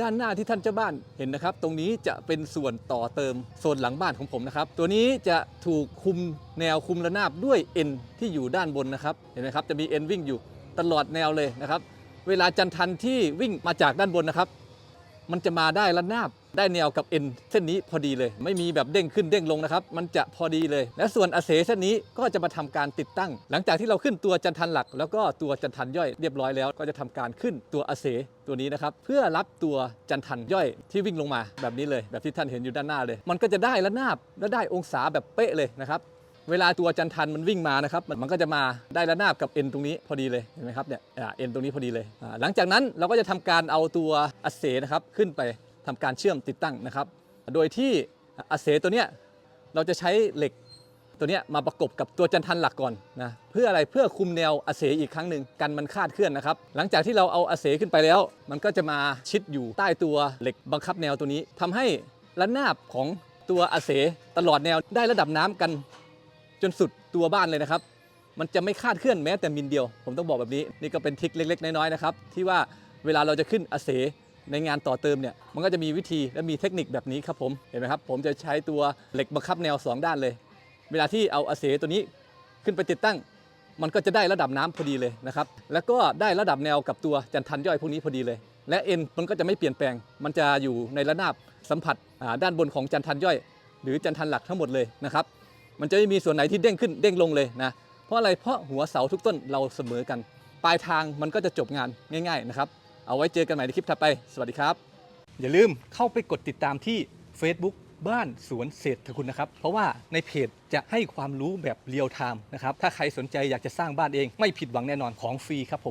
ด้านหน้าที่ท่านเจ้าบ้านเห็นนะครับ ตรงนี้จะเป็นส่วนต่อเติมโซนหลังบ้านของผมนะครับ ตัวนี้จะถูกคุมแนวคุมระนาบด้วยเอ็นที่อยู่ด้านบนนะครับ เห็นไหมครับ จะมีเอ็นวิ่งอยู่ตลอดแนวเลยนะครับ เวลาจันทันที่วิ่งมาจากด้านบนนะครับ มันจะมาได้ระนาบ ได้แนวกับเอ็นเส้นนี้พอดีเลย ไม่มีแบบเด้งขึ้นเด้งลงนะครับมันจะพอดีเลย และส่วนอาเสเส้นนี้ก็จะมาทำการติดตั้ง หลังจากที่เราขึ้นตัวจันทันหลัก แล้วก็ตัวจันทันย่อยเรียบร้อยแล้ว ก็จะทำการขึ้นตัวอาเสตัวนี้นะครับเพื่อรับตัวจันทันย่อยที่วิ่งลงมาแบบนี้เลยแบบที่ท่านเห็นอยู่ด้านหน้าเลย มันก็จะได้ระนาบและได้องศาแบบเป๊ะเลยนะครับเวลาตัวจันทันมันวิ่งมานะครับมันก็จะมาได้ระนาบกับเอ็นตรงนี้พอดีเลยเห็นไหมครับเนี่ยเอ็นตรงนี้พอดีเลย หลังจากนั้นเราก็จะทำการเอาตัวอัเสนะครับขึ้นไป ทำการเชื่อมติดตั้งนะครับ โดยที่อัสเสตัวเนี้ยเราจะใช้เหล็กตัวเนี้ยมาประกบกับตัวจันทันหลักก่อนนะเพื่ออะไรเพื่อคุมแนวอัสเสอีกครั้งหนึ่งกันมันคาดเคลื่อนนะครับ หลังจากที่เราเอาอัสเสขึ้นไปแล้ว มันก็จะมาชิดอยู่ใต้ตัวเหล็กบังคับแนวตัวนี้ทำให้ระนาบของตัวอัสเสตลอดแนวได้ระดับน้ำกันจนสุดตัวบ้านเลยนะครับ มันจะไม่คาดเคลื่อนแม้แต่มิลเดียว ผมต้องบอกแบบนี้ นี่ก็เป็นทริคเล็ก ๆ น้อยๆนะครับ ที่ว่าเวลาเราจะขึ้นอาเส ในงานต่อเติมเนี่ยมันก็จะมีวิธีและมีเทคนิคแบบนี้ครับผมเห็นไหมครับผมจะใช้ตัวเหล็กบังคับแนว 2 ด้านเลย เวลาที่เอาอาเสตัวนี้ขึ้นไปติดตั้ง มันก็จะได้ระดับน้ำพอดีเลยนะครับแล้วก็ได้ระดับแนวกับตัวจันทันย่อยพวกนี้พอดีเลย และเอ็นมันก็จะไม่เปลี่ยนแปลง มันจะอยู่ในระนาบสัมผัสด้านบนของจันทันย่อย หรือจันทันหลักทั้งหมดเลยนะครับมันจะไม่มีส่วนไหนที่เด้งขึ้นเด้งลงเลยนะเพราะอะไรเพราะหัวเสาทุกต้นเราเสมอกัน ปลายทางมันก็จะจบงานง่าย ๆนะครับ เอาไว้เจอกันใหม่ในคลิปถัดไป สวัสดีครับ อย่าลืมเข้าไปกดติดตามที่ Facebook บ้านสวนเศรษฐคุณนะครับ เพราะว่าในเพจจะให้ความรู้แบบเรียลไทม์นะครับ ถ้าใครสนใจอยากจะสร้างบ้านเองไม่ผิดหวังแน่นอนของฟรีครับผม